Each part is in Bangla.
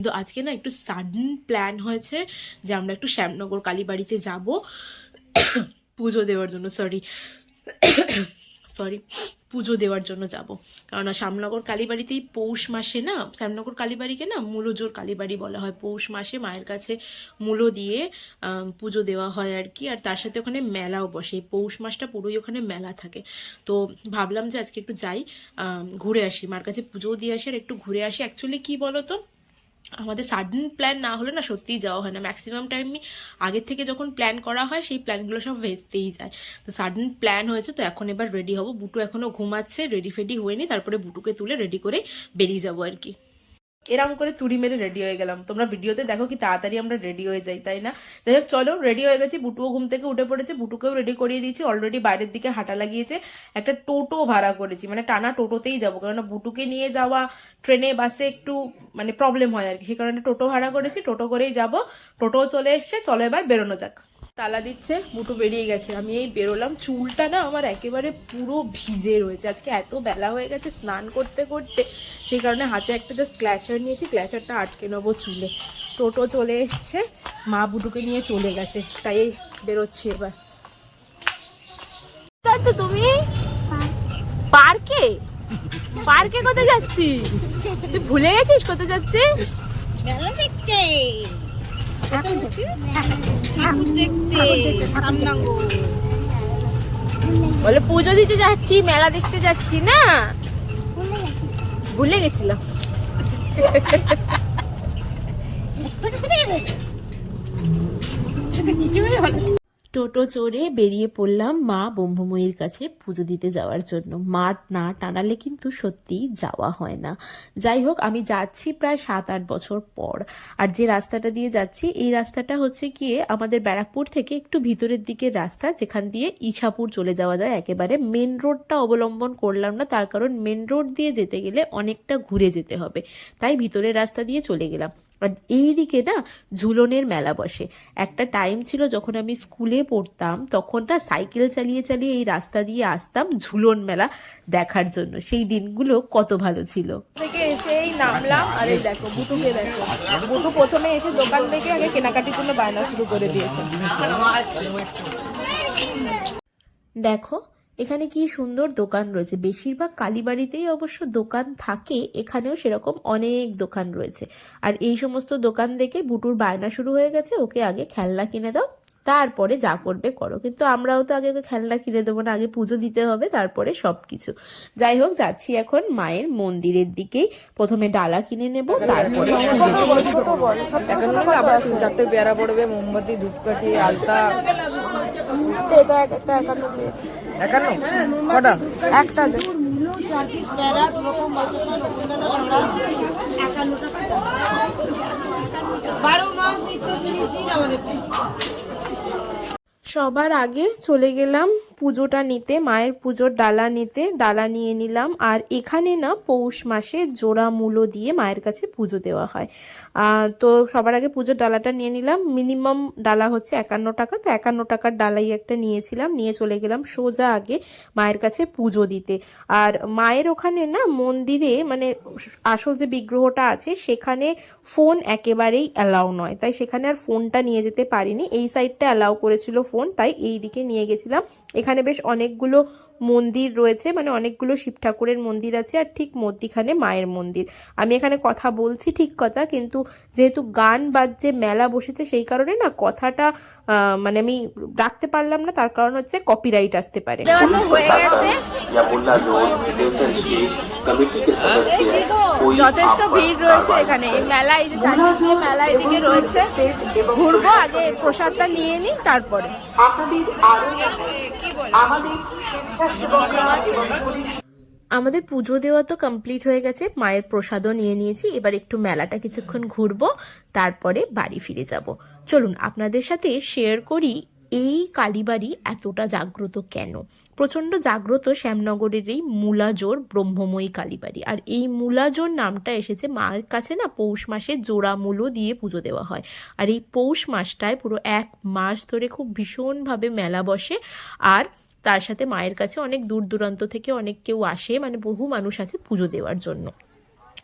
কিন্তু আজকে না একটু সাডেন প্ল্যান হয়েছে যে আমরা একটু শ্যামনগর কালীবাড়িতে যাব। পুজো দেওয়ার জন্য সরি সরি পুজো দেওয়ার জন্য যাব। কারণ শ্যামনগর কালীবাড়িতেই পৌষ মাসে না, শ্যামনগর কালীবাড়িকে না মূলজোর কালীবাড়ি বলা হয়। পৌষ মাসে মায়ের কাছে মূলো দিয়ে পুজো দেওয়া হয় আর কি। আর তার সাথে ওখানে মেলাও বসে। পৌষ মাসটা পুরোই ওখানে মেলা থাকে। তো ভাবলাম যে আজকে একটু যাই ঘুরে আসি। মার কাছে পুজো দিয়ে আসি আর একটু ঘুরে আসি। অ্যাকচুয়ালি কি বলো তো আমাদের সাডেন প্ল্যান না হলে না সত্যিই যাওয়া হয় না। ম্যাক্সিমাম টাইমই আগের থেকে যখন প্ল্যান করা হয়, সেই প্ল্যানগুলো সব ভেস্তেই যায়। তো সাডেন প্ল্যান হয়েছে, তো এখন এবার রেডি হব। বুটু এখনও ঘুমাচ্ছে রেডি ফেডি হয়নি, তারপরে বুটুকে তুলে রেডি করে বেরিয়ে যাব আর কি। এরম করে তুড়ি মেরে রেডি হয়ে গেলাম। তোমরা ভিডিওতে দেখো কি তাড়াতাড়ি আমরা রেডি হয়ে যাই, তাই না? যাই হোক, চলো রেডি হয়ে গেছি। বুটুও ঘুম থেকে উঠে পড়েছে। বুটুকেও রেডি করিয়ে দিয়েছি। অলরেডি বাইরের দিকে হাঁটা লাগিয়েছে। একটা টোটো ভাড়া করেছি। মানে টানা টোটোতেই যাব, কেননা বুটুকে নিয়ে যাওয়া, ট্রেনে, বাসে একটু মানে প্রবলেম হয় আর কি। সেই কারণে টোটো ভাড়া করেছি। টোটো করেই যাব। টোটোও চলে এসছে। চলো এবার বেরোনো যাক। তালা দিচ্ছে বুটু বেরিয়ে গেছে। আমি এই বেরোলাম। চুলটা না আমার একেবারে পুরো ভিজে রয়েছে। আজকে এত বেলা হয়ে গেছে স্নান করতে করতে। সেই কারণে হাতে একটা জাস্ট ক্ল্যাচার নিয়েছি। ক্ল্যাচারটা আটকে নেব চুলে। টোটো চলে এসছে। মা বুটুকে নিয়ে চলে গেছে। তাই এই বেরোচ্ছি এবার। যাচ্ছ তুমি? পার্কে? পার্কে কোথায় যাচ্ছিস তুই ভুলে গেছিস কোথায় যাচ্ছিস? বলে পুজো দিতে যাচ্ছি মেলা দেখতে যাচ্ছি না? ভুলে গেছিলাম। টোটো চড়ে বেরিয়ে পড়লাম মা ব্রহ্মময়ীর কাছে পুজো দিতে যাওয়ার জন্য। মা না টানালে কিন্তু সত্যিই যাওয়া হয় না। যাই হোক, আমি যাচ্ছি প্রায় সাত আট বছর পর। আর যে রাস্তাটা দিয়ে যাচ্ছি, এই রাস্তাটা হচ্ছে গিয়ে আমাদের ব্যারাকপুর থেকে একটু ভিতরের দিকের রাস্তা, যেখান দিয়ে ইছাপুর চলে যাওয়া যায়। একেবারে মেন রোডটা অবলম্বন করলাম না, তার কারণ মেন রোড দিয়ে যেতে গেলে অনেকটা ঘুরে যেতে হবে। তাই ভিতরের রাস্তা দিয়ে চলে গেলাম। আর এই দিকে না ঝুলনের মেলা বসে। একটা টাইম ছিল যখন আমি স্কুলে পড়তাম তখন না সাইকেল চালিয়ে চালিয়ে এই রাস্তা দিয়ে আসতাম ঝুলন মেলা দেখার জন্য। সেই দিনগুলো কত ভালো ছিল। থেকে এসেই নামলাম আর এই দেখো বুটুকে দেখো। বুটু প্রথমে এসে দোকান থেকে আগে কেনাকাটির জন্য বায়না শুরু করে দিয়েছে। দেখো এখানে কি সুন্দর দোকান রয়েছে? বেশিরভাগ কালীবাড়িতেই অবশ্য দোকান থাকে। এখানেও সেরকম অনেক দোকান রয়েছে। আর এই সমস্ত দোকান দেখে বুটুর বায়না শুরু হয়ে গেছে। ওকে আগে খেলনা কিনে দাও তারপরে যা করবে করো। কিন্তু আমরাও তো আগে ওকে খেলনা কিনে দেবো না আগে পুজো দিতে হবে তারপরে সব কিছু যাই হোক যাচ্ছি এখন মায়ের মন্দিরের দিকেই। প্রথমে ডালা কিনে নেব তারপরে পড়বে মোমবাতি ধূপকাঠি আলতা। এটা এক একটা একান্ন দিয়ে। একান্ন? কটা? একটা বারো মাস নিত্য দিন আমাদের সবার আগে চলে গেলাম পুজোটা নিতে, মায়ের পুজোর ডালা নিতে, ডালা নিয়ে নিলাম। আর এখানে না, পৌষ মাসে জোড়া মূলো দিয়ে মায়ের কাছে পুজো দেওয়া হয়। তো সবার আগে পুজোর ডালাটা নিয়ে নিলাম। মিনিমাম ডালা হচ্ছে একান্ন টাকা। তো একান্ন টাকার ডালাই একটা নিয়েছিলাম। নিয়ে চলে গেলাম সোজা আগে মায়ের কাছে পুজো দিতে। আর মায়ের ওখানে না, মন্দিরে মানে আসল যে বিগ্রহটা আছে, সেখানে ফোন একেবারেই অ্যালাউ নয়। তাই সেখানে আর ফোনটা নিয়ে যেতে পারিনি। এই সাইডটা অ্যালাউ করেছিল ফোন। তাই এই দিকে নিয়ে গেছিলাম। এখানে এখানে বেশ অনেকগুলো মন্দির রয়েছে মানে অনেকগুলো শিব ঠাকুরের মন্দির আছে আর ঠিক মধ্যিখানে মায়ের মন্দির। আমি এখানে কথা বলছি ঠিক কথা কিন্তু যেহেতু গান বাজছে মেলা বসেছে সেই কারণে না কথাটা মানে আমি রাখতে পারলাম না তার কারণ হচ্ছে কপিরাইট আসতে পারে। যথেষ্ট ভিড় রয়েছে এখানে। মেলায় যে মেলা এদিকে রয়েছে। ঘুরবো আগে প্রসাদটা নিয়ে নিই তারপরে। আমাদের পুজো দেওয়া তো কমপ্লিট হয়ে গেছে, মায়ের প্রসাদও নিয়ে নিয়েছি, এবার একটু মেলাটা কিছুক্ষণ ঘুরবো, তারপরে বাড়ি ফিরে যাব। চলুন, আপনাদের সাথে শেয়ার করি এই কালীবাড়ি এতটা জাগ্রত কেন? প্রচণ্ড জাগ্রত শ্যামনগরের এই মূলাজোর ব্রহ্মময়ী কালীবাড়ি। আর এই মূলাজোর নামটা এসেছে মায়ের কাছে না পৌষ মাসে জোড়া মূলো দিয়ে পুজো দেওয়া হয়। আর এই পৌষ মাসটায় পুরো এক মাস ধরে খুব ভীষণভাবে মেলা বসে। আর তার সাথে মায়ের কাছে অনেক দূর দূরান্ত থেকে অনেক কেউ আসে মানে বহু মানুষ আছে পুজো দেওয়ার জন্য।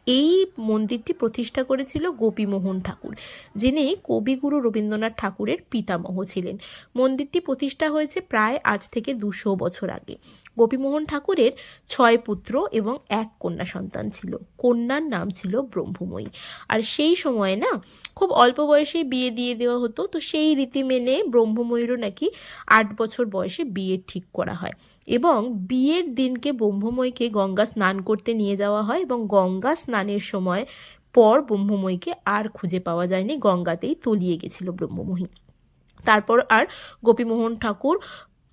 এই মন্দিরটি প্রতিষ্ঠা করেছিল গোপীমোহন ঠাকুর, যিনি কবিগুরু রবীন্দ্রনাথ ঠাকুরের পিতামহ ছিলেন। মন্দিরটি প্রতিষ্ঠা হয়েছে প্রায় আজ থেকে দুশো বছর আগে। গোপীমোহন ঠাকুরের ছয় পুত্র এবং এক কন্যা সন্তান ছিল। কন্যার নাম ছিল ব্রহ্মময়ী। আর সেই সময়ে না, খুব অল্প বয়সেই বিয়ে দিয়ে দেওয়া হতো, তো সেই রীতি মেনে ব্রহ্মময়ীরও নাকি আট বছর বয়সে বিয়ে ঠিক করা হয়। এবং বিয়ের দিনকে ব্রহ্মময়ীকে গঙ্গা স্নান করতে নিয়ে যাওয়া হয় এবং গঙ্গা স্নানের সময় পর ব্রহ্মময়ীকে আর খুঁজে পাওয়া যায়নি, গঙ্গাতেই তলিয়ে গেছিল ব্রহ্মময়ী। তারপর আর গোপীমোহন ঠাকুর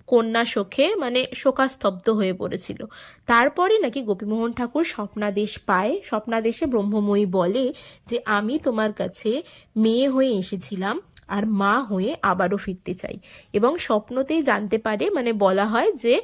কন্যা শোকে মানে শোকাস্তব্ধ হয়ে পড়েছিল। তারপরে নাকি গোপীমোহন ঠাকুর স্বপ্নাদেশ পায়। স্বপ্নাদেশে ব্রহ্মময়ী বলে যে, আমি তোমার কাছে মেয়ে হয়ে এসেছিলাম আর মা হয়ে আবারও ফিরতে চাই। এবং স্বপ্নতেই জানতে পারে মানে বলা হয় যে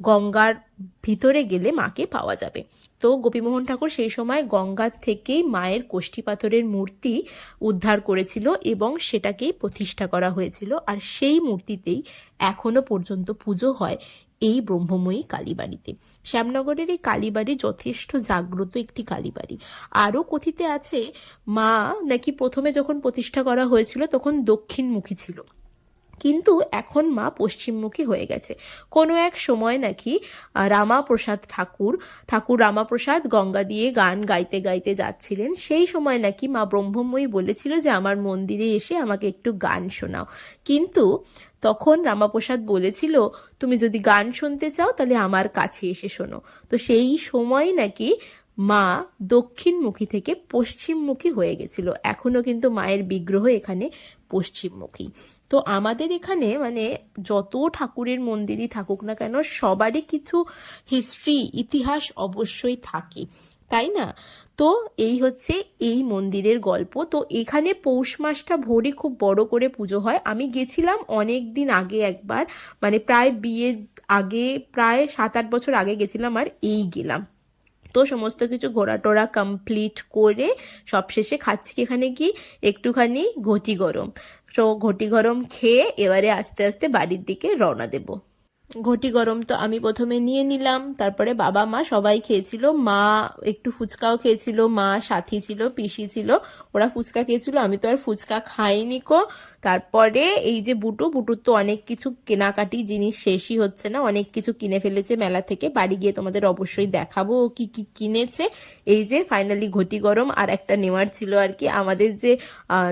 গঙ্গার ভিতরে গেলে মাকে পাওয়া যাবে। তো গোপীমোহন ঠাকুর সেই সময় গঙ্গার থেকেই মায়ের কোষ্ঠী পাথরের মূর্তি উদ্ধার করেছিল এবং সেটাকেই প্রতিষ্ঠা করা হয়েছিল। আর সেই মূর্তিতেই এখনও পর্যন্ত পুজো হয় এই ব্রহ্মময়ী কালীবাড়িতে। শ্যামনগরের এই কালীবাড়ি যথেষ্ট জাগ্রত একটি কালীবাড়ি। আরও কথিতে আছে, মা নাকি প্রথমে যখন প্রতিষ্ঠা করা হয়েছিল তখন দক্ষিণমুখী ছিল। কিন্তু এখন মা পশ্চিমমুখী হয়ে গেছে। কোনো এক সময় নাকি রামাপ্রসাদ ঠাকুর ঠাকুর রামাপ্রসাদ গঙ্গা দিয়ে গান গাইতে গাইতে যাচ্ছিলেন। সেই সময় নাকি মা ব্রহ্মময়ী বলেছিল যে, আমার মন্দিরে এসে আমাকে একটু গান শোনাও। কিন্তু তখন রামাপ্রসাদ বলেছিল, তুমি যদি গান শুনতে চাও তাহলে আমার কাছে এসে শোনো। তো সেই সময় নাকি মা দক্ষিণমুখী থেকে পশ্চিমমুখী হয়ে গেছিল। এখনও কিন্তু মায়ের বিগ্রহ এখানে পশ্চিমমুখী। তো আমাদের এখানে মানে যত ঠাকুরের মন্দিরই থাকুক না কেন, সবারই কিছু হিস্ট্রি ইতিহাস অবশ্যই থাকে। তাই না? তো এই হচ্ছে এই মন্দিরের গল্প। তো এখানে পৌষ মাসটা ভোরে খুব বড় করে পুজো হয়। আমি গেছিলাম অনেক দিন আগে একবার মানে প্রায় বিয়ের আগে, প্রায় সাত আট বছর আগে গেছিলাম আর এই গেলাম। তো সমস্ত কিছু ঘোরা টোরা কমপ্লিট করে সবশেষে খাচ্ছি এখানে কি একটুখানি ঘটি গরম। তো ঘটি গরম খেয়ে এবারে আস্তে আস্তে বাড়ির দিকে রওনা দেব। ঘটি গরম তো আমি প্রথমে নিয়ে নিলাম, তারপরে বাবা, মা সবাই খেয়েছিল। মা একটু ফুচকাও খেয়েছিল, মা সাথী ছিল, পিসি ছিল, ওরা ফুচকা খেয়েছিল, আমি তো আর ফুচকা খাইনি কো। তারপরে এই যে বুটু, বুটুর তো অনেক কিছু কেনাকাটি জিনিস শেষই হচ্ছে না। অনেক কিছু কিনে ফেলেছে মেলা থেকে। বাড়ি গিয়ে তোমাদের অবশ্যই দেখাবো ও কি কি কিনেছে। এই যে ফাইনালি ঘটি গরম আর একটা নেওয়ার ছিল আর কি। আমাদের যে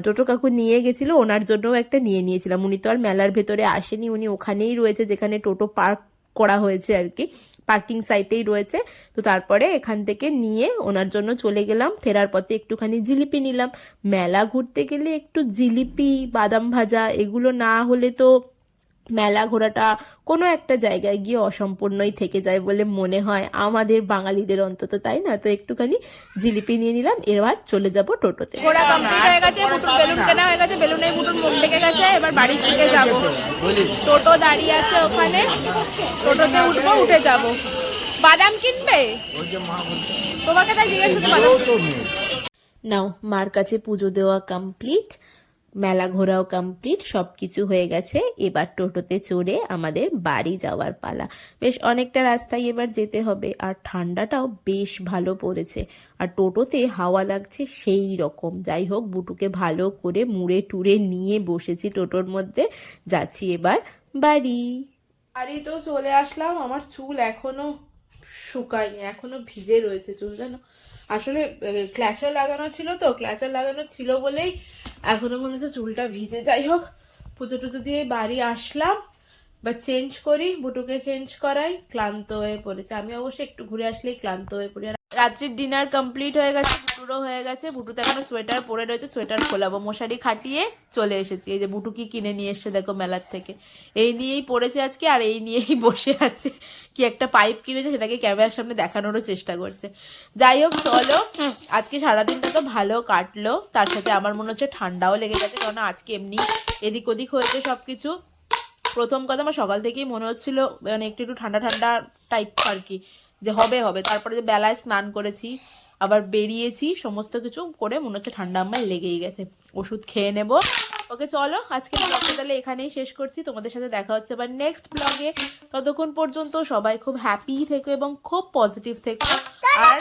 টোটো কাকু নিয়ে গেছিল, ওনার জন্যও একটা নিয়ে নিয়েছিলাম। উনি তো আর মেলার ভেতরে আসেনি। উনি ওখানেই রয়েছে যেখানে টোটো পার্ক করা হয়েছে আর কি। পার্কিং সাইটেই রয়েছে। তো তারপরে এখান থেকে নিয়ে ওনার জন্য চলে গেলাম। ফেরার পথে একটুখানি জিলিপি নিলাম। মেলা ঘুরতে গেলে একটু জিলিপি, বাদাম ভাজা, এগুলো না হলে তো মেলা ঘোরাটা কোনো একটা জায়গায় গিয়ে অসম্পূর্ণই থেকে যায় বলে মনে হয়। আমাদের বাঙালিদের অন্তত তাই না? তো একটুখানি জিলিপি নিয়ে নিলাম এবার চলে যাব টোটোতে। ঘোরা কমপ্লিট হয়ে গেছে বুটুর বেলুন কেনা হয়ে গেছে বেলুনে বুটুর মুখ লেগে গেছে এবার বাড়ির দিকে যাব। টোটো দাঁড়িয়ে আছে ওখানে টোটোতে উঠবো উঠে যাব। বাদাম কিনবে? তোমাকে তাই জিজ্ঞেস করছি বাদাম নাও মার কাছে পুজো দেওয়া কমপ্লিট মেলা ঘোরাও কমপ্লিট সব কিছু হয়ে গেছে। এবার টোটোতে চড়ে আমাদের বাড়ি যাওয়ার পালা। বেশ অনেকটা রাস্তায় এবার যেতে হবে। আর ঠান্ডাটাও বেশ ভালো পড়েছে। আর টোটোতে হাওয়া লাগছে সেই রকম। যাই হোক, বুটুকে ভালো করে মুড়ে টুড়ে নিয়ে বসেছি টোটোর মধ্যে। যাচ্ছি এবার বাড়ি। বাড়ি তো চলে আসলাম। আমার চুল এখনও শুকায়নি, এখনও ভিজে রয়েছে চুল, জানো? আসলে ক্ল্যাশার লাগানো ছিল তো ক্ল্যাশার লাগানো ছিল বলেই এখনও মনে হচ্ছে চুলটা ভিজে। যাই হোক, পুজো টুজো দিয়ে বাড়ি আসলাম, বা চেঞ্জ করি, বুটুকে চেঞ্জ করাই, ক্লান্ত হয়ে পড়েছে। আমি অবশ্যই একটু ঘুরে আসলেই ক্লান্ত হয়ে পড়ি। রাত্রির ডিনার কমপ্লিট হয়ে গেছে, বুটুরও হয়ে গেছে। বুটুতে এখনও সোয়েটার পরে রয়েছে সোয়েটার খোলাবো। মশারি খাটিয়ে চলে এসেছি। এই যে বুটু কি কিনে নিয়ে এসছে দেখো মেলার থেকে। এই নিয়েই পড়েছে আজকে আর এই নিয়েই বসে আছে। কি একটা পাইপ কিনেছে সেটাকে ক্যামেরার সামনে দেখানোরও চেষ্টা করছে। যাই হোক, চলো। আজকে সারাদিনটা তো ভালো কাটলো। তার সাথে আমার মনে হচ্ছে ঠান্ডাও লেগে গেছে কারণ আজকে এমনি এদিক ওদিক হয়েছে সব কিছু প্রথম কথা আমার সকাল থেকেই মনে হচ্ছিল মানে একটু একটু ঠান্ডা ঠান্ডা টাইপ আর কি, যে হবে হবে। তারপরে যে বেলায় স্নান করেছি, আবার বেরিয়েছি, সমস্ত কিছু করে মনে হচ্ছে ঠান্ডা আমার লেগেই গেছে। ওষুধ খেয়ে নেব। ওকে, চলো, আজকে ব্লগটা তাহলে এখানেই শেষ করছি। তোমাদের সাথে দেখা হচ্ছে আবার নেক্সট ব্লগে ততক্ষণ পর্যন্ত সবাই খুব হ্যাপি থেকো এবং খুব পজিটিভ থেকো। আর